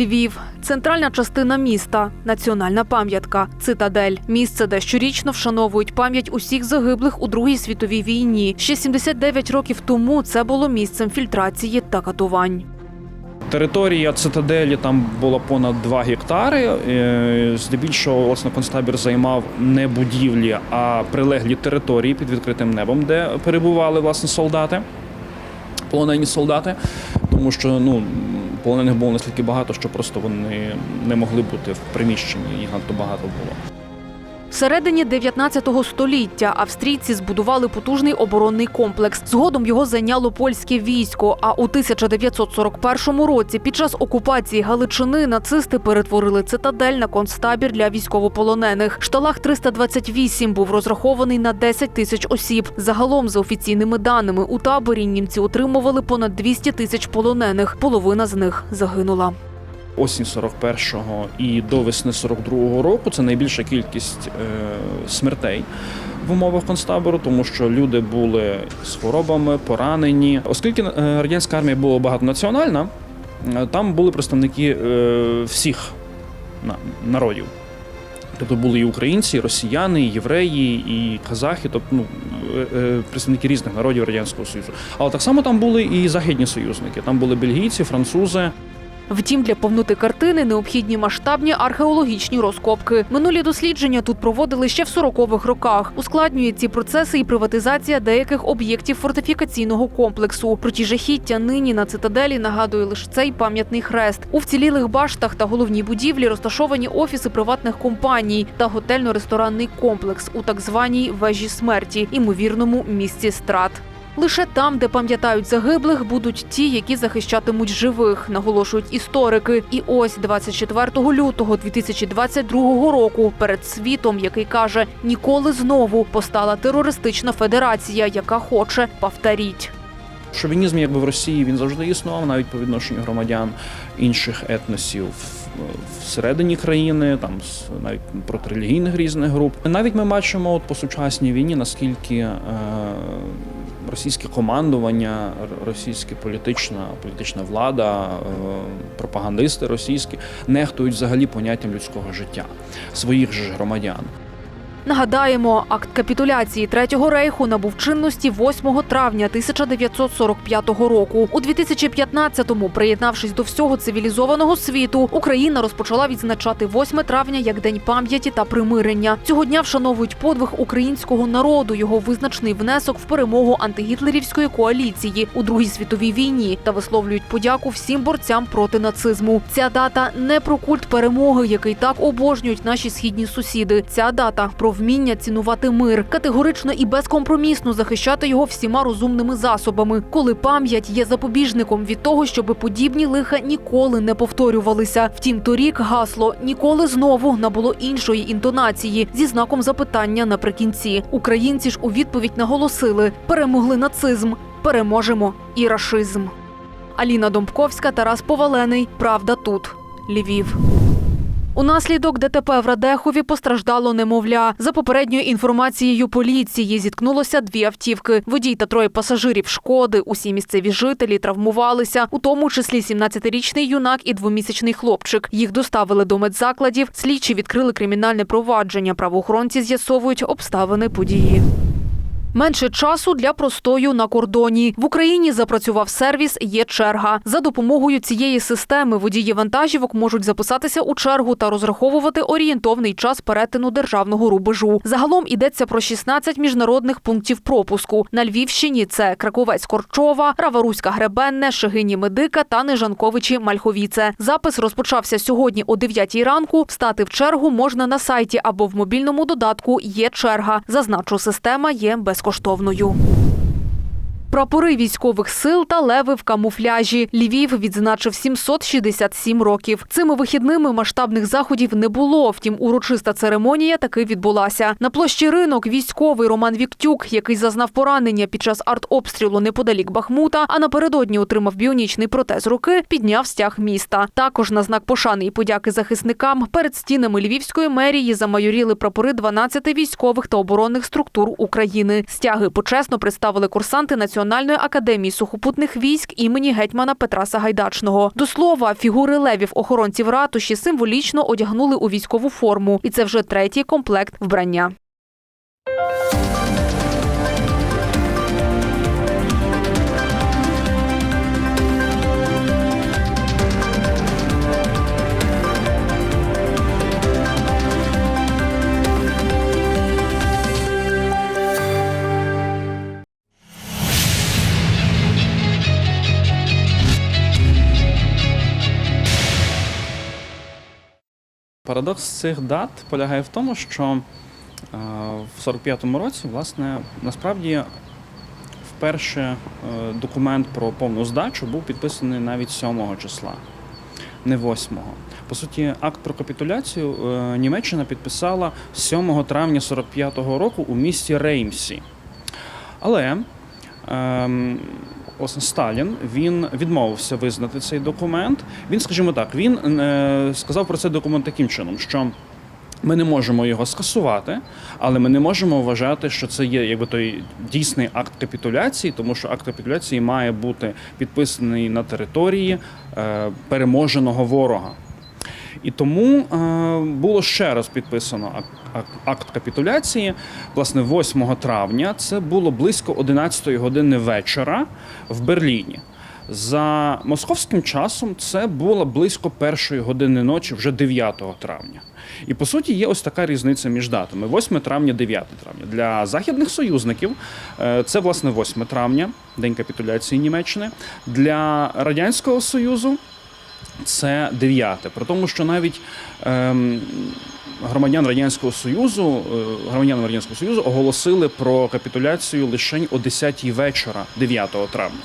Львів, центральна частина міста, національна пам'ятка, цитадель, місце, де щорічно вшановують пам'ять усіх загиблих у Другій світовій війні. Ще 79 років тому це було місцем фільтрації та катувань. Територія цитаделі там було понад 2 гектари. Е, Здебільшого власне концтабір займав не будівлі, а прилеглі території під відкритим небом, де перебували власне солдати, полонені солдати. Тому що ну полонених було настільки багато, що просто вони не могли бути в приміщенні. Їх надто багато було. Всередині 19 століття австрійці збудували потужний оборонний комплекс. Згодом його зайняло польське військо. А у 1941 році, під час окупації Галичини, нацисти перетворили цитадель на концтабір для військовополонених. Шталах 328 був розрахований на 10 тисяч осіб. Загалом, за офіційними даними, у таборі німці утримували понад 200 тисяч полонених. Половина з них загинула. Осінь 41-го і до весни 42-го року це найбільша кількість е, смертей в умовах концтабору, тому що люди були з хворобами, поранені. Оскільки е, радянська армія була багатонаціональна, е, там були представники е, всіх на- народів. Тобто були і українці, і росіяни, і євреї, і казахи, тобто ну, е, представники різних народів Радянського Союзу. Але так само там були і західні союзники. Там були бельгійці, французи. Втім, для повноти картини необхідні масштабні археологічні розкопки. Минулі дослідження тут проводили ще в 40-х роках. Ускладнює ці процеси і приватизація деяких об'єктів фортифікаційного комплексу. Про ті жахіття нині на цитаделі нагадує лише цей пам'ятний хрест. У вцілілих баштах та головній будівлі розташовані офіси приватних компаній та готельно-ресторанний комплекс у так званій вежі смерті, імовірному місці страт. Лише там, де пам'ятають загиблих, будуть ті, які захищатимуть живих, наголошують історики. І ось 24 лютого 2022 року перед світом, який каже ніколи знову постала терористична федерація, яка хоче повторіть. Шовінізм, якби в Росії, він завжди існував, навіть по відношенню громадян інших етносів всередині країни, там навіть проти різних груп. Навіть ми бачимо от по сучасній війні, наскільки е, російське командування, російська політична політична влада, е, пропагандисти російські нехтують взагалі поняттям людського життя своїх ж громадян. Нагадаємо, акт капітуляції Третього рейху набув чинності 8 травня 1945 року. У 2015-му, приєднавшись до всього цивілізованого світу, Україна розпочала відзначати 8 травня як день пам'яті та примирення. Цього дня вшановують подвиг українського народу, його визначний внесок в перемогу антигітлерівської коаліції у Другій світовій війні та висловлюють подяку всім борцям проти нацизму. Ця дата не про культ перемоги, який так обожнюють наші східні сусіди. Ця дата про вміння цінувати мир, категорично і безкомпромісно захищати його всіма розумними засобами, коли пам'ять є запобіжником від того, щоб подібні лиха ніколи не повторювалися. Втім, торік гасло ніколи знову набуло іншої інтонації зі знаком запитання наприкінці. Українці ж у відповідь наголосили: перемогли нацизм, переможемо і рашизм. Аліна Домбковська, Тарас Повалений. Правда тут. Львів. Унаслідок ДТП в Радехові постраждало немовля. За попередньою інформацією поліції зіткнулося дві автівки. Водій та троє пасажирів шкоди. Усі місцеві жителі травмувалися, у тому числі 17-річний юнак і двомісячний хлопчик. Їх доставили до медзакладів. Слідчі відкрили кримінальне провадження. Правоохоронці з'ясовують обставини події. Менше часу для простою на кордоні. В Україні запрацював сервіс Є черга. За допомогою цієї системи водії вантажівок можуть записатися у чергу та розраховувати орієнтовний час перетину державного рубежу. Загалом йдеться про 16 міжнародних пунктів пропуску. На Львівщині це Краковець Корчова, Раваруська Гребенне, Шегині Медика та Нежанковичі Мальховіце. Запис розпочався сьогодні о 9 ранку. Встати в чергу можна на сайті або в мобільному додатку Є черга. Зазначу, система є безкоштовною. Прапори військових сил та леви в камуфляжі. Львів відзначив 767 років. Цими вихідними масштабних заходів не було. Втім, урочиста церемонія таки відбулася. На площі ринок військовий Роман Віктюк, який зазнав поранення під час артобстрілу неподалік Бахмута, а напередодні отримав біонічний протез руки, підняв стяг міста. Також на знак пошани і подяки захисникам перед стінами Львівської мерії замайоріли прапори 12 військових та оборонних структур України. Стяги почесно представили курсанти Національної Національної академії сухопутних військ імені гетьмана Петра Сагайдачного. До слова, фігури левів охоронців ратуші символічно одягнули у військову форму, і це вже третій комплект вбрання. Парадокс цих дат полягає в тому, що е, в 45-му році, власне, насправді вперше е, документ про повну здачу був підписаний навіть 7 числа, не 8-го. По суті, акт про капітуляцію е, Німеччина підписала 7 травня 45-го року у місті Реймсі. Але ем, Сталін він відмовився визнати цей документ. Він, скажімо так, він е, сказав про цей документ таким чином, що ми не можемо його скасувати, але ми не можемо вважати, що це є якби той дійсний акт капітуляції, тому що акт капітуляції має бути підписаний на території е, переможеного ворога. І тому е, було ще раз підписано ак- ак- акт капітуляції. Власне, 8 травня це було близько 11 години вечора в Берліні. За московським часом це було близько першої години ночі, вже 9 травня. І по суті є ось така різниця між датами: 8 травня, 9 травня. Для західних союзників е, це власне 8 травня, день капітуляції Німеччини. Для радянського союзу це дев'яте. При тому, що навіть ем, громадян Радянського Союзу, е, громадянам Радянського Союзу оголосили про капітуляцію лише о 10-й вечора 9 травня.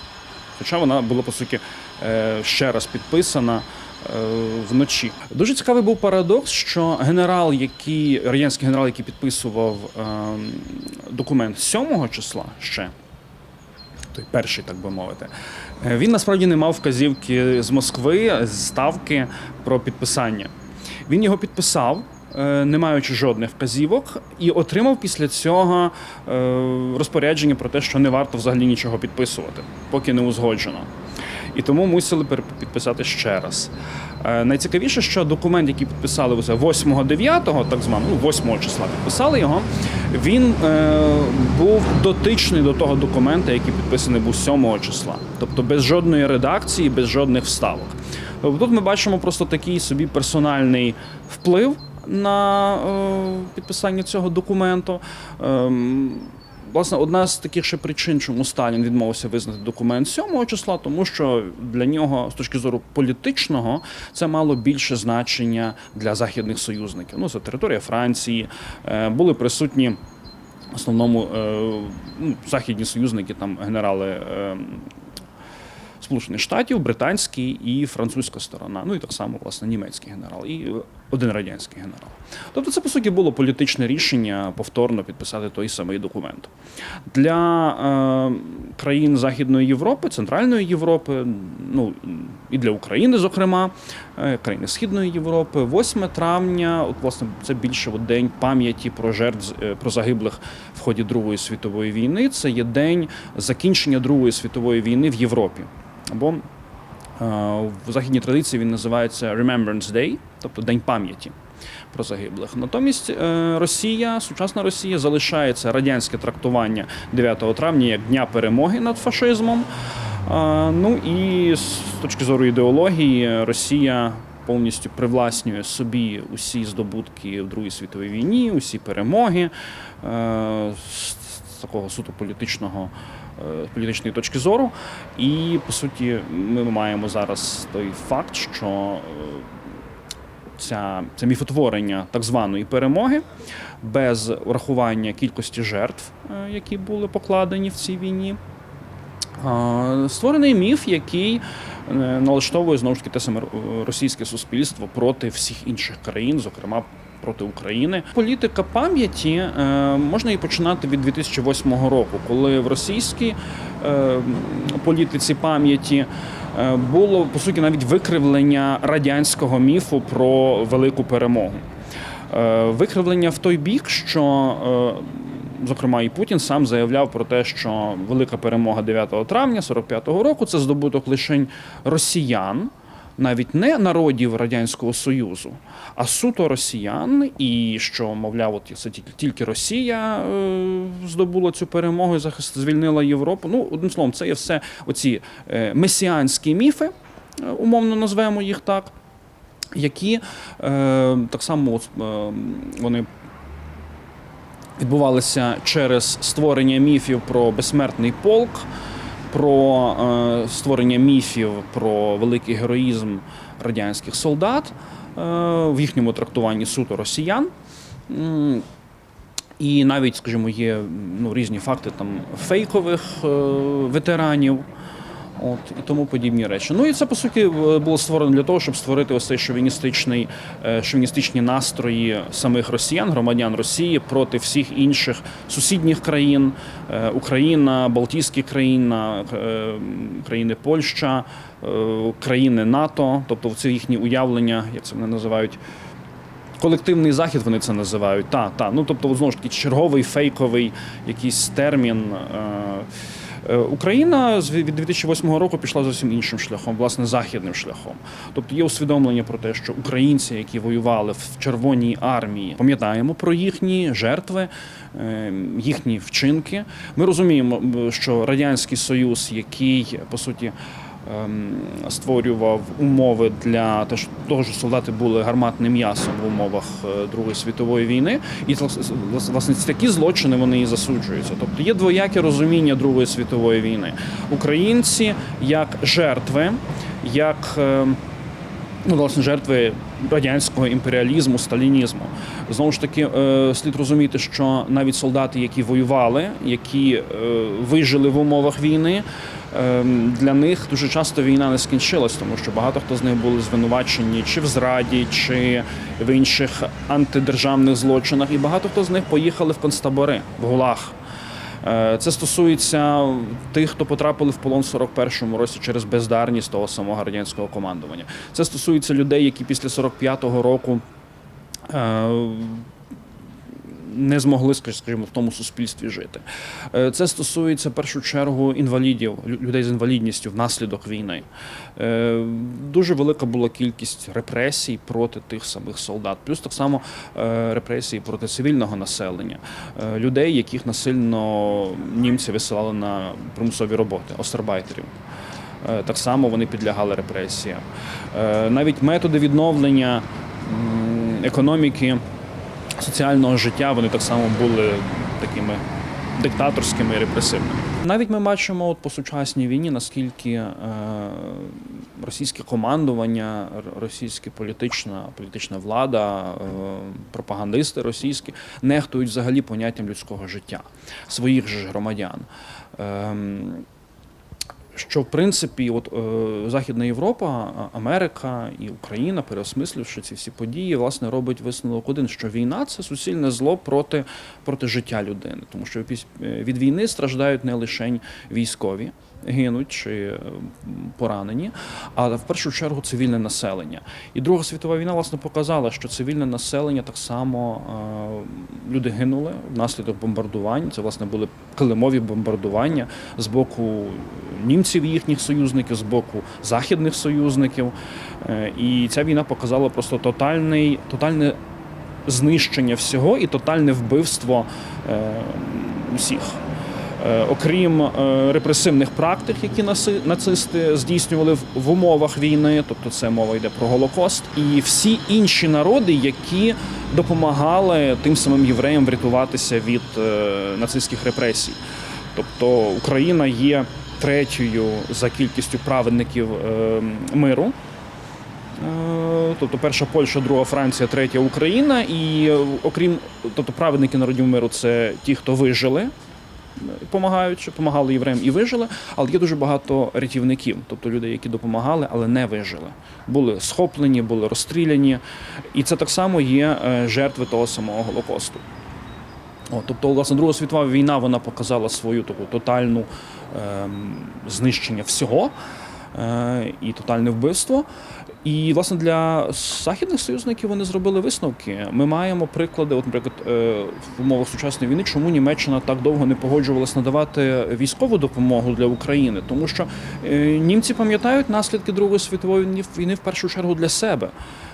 Хоча вона була по суті е, ще раз підписана. е, Вночі дуже цікавий був парадокс, що генерал, який радянський генерал, який підписував документ 7 числа ще той перший, так би мовити, він насправді не мав вказівки з Москви, з ставки про підписання. Він його підписав, не маючи жодних вказівок, і отримав після цього е, розпорядження про те, що не варто взагалі нічого підписувати, поки не узгоджено. І тому мусили перепідписати ще раз. Е, Найцікавіше, що документ, який підписали вже 8-9, так званого, ну, 8 числа підписали його, він е, був дотичний до того документа, який підписаний був 7 числа. Тобто без жодної редакції, без жодних вставок. Тобто тут ми бачимо просто такий собі персональний вплив на е, підписання цього документу. Ем, Власне, одна з таких ще причин, чому Сталін відмовився визнати документ 7 числа, тому що для нього, з точки зору політичного, це мало більше значення для західних союзників. Ну, це територія Франції, е, були присутні. В основному е, ну, західні союзники, там генерали е, Сполучених Штатів, британський і французька сторона. Ну і так само, власне, німецький генерал, і один радянський генерал. Тобто, це по суті було політичне рішення повторно підписати той самий документ. Для е, країн Західної Європи, Центральної Європи, ну і для України, зокрема, е, країни Східної Європи, 8 травня, от власне, це більше от день пам'яті про жертв е, про загиблих в ході Другої світової війни. Це є день закінчення Другої світової війни в Європі. Або е, в західній традиції він називається Remembrance Day, тобто День пам'яті про загиблих. Натомість е, Росія, сучасна Росія, залишається радянське трактування 9 травня як Дня перемоги над фашизмом. Ну і з точки зору ідеології, Росія повністю привласнює собі усі здобутки в Другій світовій війні, усі перемоги е, з такого суто політичного е, політичної точки зору. І по суті, ми маємо зараз той факт, що ця, це міфотворення так званої перемоги без врахування кількості жертв, е, які були покладені в цій війні. Створений міф, який е, налаштовує знову ж таки те саме е, російське суспільство проти всіх інших країн, зокрема проти України. Політика пам'яті е, можна і починати від 2008 року, коли в російській е, політиці пам'яті е, було по суті навіть викривлення радянського міфу про велику перемогу. Е, Викривлення в той бік, що е, зокрема і Путін, сам заявляв про те, що велика перемога 9 травня 45-го року це здобуток лише росіян. Навіть не народів Радянського Союзу, а суто росіян, і що, мовляв, от це тільки, Росія е, здобула цю перемогу і захист звільнила Європу. Ну, одним словом, це є все оці е, месіанські міфи, е, умовно назвемо їх так, які так само вони відбувалися через створення міфів про безсмертний полк, про е, створення міфів про великий героїзм радянських солдат е, в їхньому трактуванні суто росіян. І навіть, скажімо, є ну, різні факти там фейкових е, ветеранів. От і тому подібні речі. Ну і це по суті було створено для того, щоб створити ось цей шовіністичний, е, шовіністичні настрої самих росіян, громадян Росії проти всіх інших сусідніх країн, е, Україна, Балтійські країни, е, країни Польща, країни НАТО, тобто це їхні уявлення, як це вони називають. Колективний захід вони це називають. Та, та. Ну тобто, знову ж таки, черговий фейковий якийсь термін. Е, Україна з від 2008 року пішла зовсім іншим шляхом, власне, західним шляхом. Тобто є усвідомлення про те, що українці, які воювали в Червоній армії, пам'ятаємо про їхні жертви, е, їхні вчинки. Ми розуміємо, що радянський союз, який по суті ем, створював умови для того, що солдати були гарматним м'ясом в умовах е, Другої світової війни, і влас- власне такі злочини вони і засуджуються. Тобто є двояке розуміння Другої світової війни. Українці як жертви, як е, ну, власне, жертви радянського імперіалізму, сталінізму. Знову ж таки, е, слід розуміти, що навіть солдати, які воювали, які е, вижили в умовах війни, е, для них дуже часто війна не скінчилась, тому що багато хто з них були звинувачені чи в зраді, чи в інших антидержавних злочинах, і багато хто з них поїхали в концтабори, в ГУЛАГ. Е, Це стосується тих, хто потрапили в полон в 41-му році через бездарність того самого радянського командування. Це стосується людей, які після 45-го року е, не змогли, скажімо, в тому суспільстві жити. Е, Це стосується в першу чергу інвалідів, лю- людей з інвалідністю внаслідок війни. Е, Дуже велика була кількість репресій проти тих самих солдат, плюс так само е, репресії проти цивільного населення, людей, яких насильно німці висилали на примусові роботи, остербайтерів. Так само вони підлягали репресіям. Навіть методи відновлення економіки, соціального життя вони так само були такими диктаторськими і репресивними. Навіть ми бачимо от по сучасній війні, наскільки е, російське командування, російська політична, політична влада, е, пропагандисти російські нехтують взагалі поняттям людського життя своїх ж громадян. Ем, що в принципі, от е, Західна Європа, Америка і Україна, переосмисливши ці всі події, власне робить висновок один, що війна це суцільне зло проти, проти життя людини, тому що е, від війни страждають не лише військові. Гинуть чи е, поранені, але в першу чергу цивільне населення. І Друга світова війна власне показала, що цивільне населення так само е, люди гинули внаслідок бомбардувань. Це власне були килимові бомбардування з боку німців, і їхніх союзників, з боку західних союзників. Е, І ця війна показала просто тотальний, тотальне знищення всього і тотальне вбивство усіх. Е, Окрім е, репресивних практик, які нацисти здійснювали в, умовах війни, тобто це мова йде про Голокост, і всі інші народи, які допомагали тим самим євреям врятуватися від е, нацистських репресій. Тобто Україна є третьою за кількістю праведників миру. Тобто перша Польща, друга Франція, третя Україна. І окрім тобто праведники народів миру це ті, хто вижили, допомагаючи, допомагали євреям і вижили, але є дуже багато рятівників, тобто людей, які допомагали, але не вижили. Були схоплені, були розстріляні. І це так само є е, жертви того самого Голокосту. О, тобто, власне, Друга світова війна вона показала свою таку тотальну ем, знищення всього. е, і тотальне вбивство. І власне для західних союзників вони зробили висновки. Ми маємо приклади, от, наприклад, е, в умовах сучасної війни, чому Німеччина так довго не погоджувалась надавати військову допомогу для України, тому що е, німці пам'ятають наслідки Другої світової війни- в першу чергу для себе.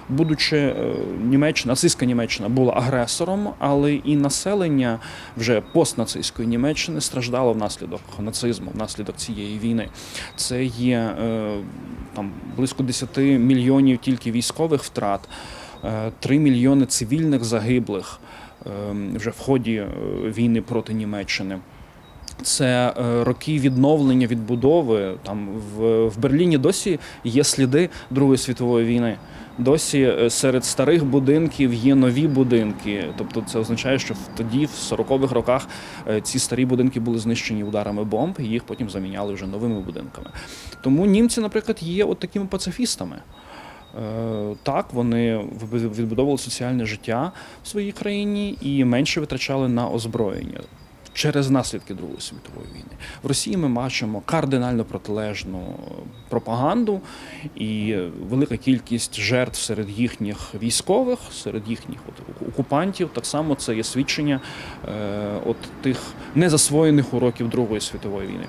Будучи е, Німеччина, нацистська Німеччина була агресором, але і населення вже постнацистської Німеччини страждало внаслідок нацизму, внаслідок цієї війни. Це є е, там близько 10 мільйонів тільки військових втрат, е, 3 мільйони цивільних загиблих е, вже в ході е, війни проти Німеччини. Це е, роки відновлення, відбудови. Там в, в Берліні досі є сліди Другої світової війни. Досі е, серед старих будинків є нові будинки. Тобто це означає, що тоді, в 40-х роках, е, ці старі будинки були знищені ударами бомб, і їх потім заміняли вже новими будинками. Тому німці, наприклад, є от такими пацифістами. Е, Так, вони відбудовували соціальне життя в своїй країні і менше витрачали на озброєння через наслідки Другої світової війни. В Росії ми бачимо кардинально протилежну пропаганду і велика кількість жертв серед їхніх військових, серед їхніх от окупантів. Так само це є свідчення е, от тих незасвоєних уроків Другої світової війни.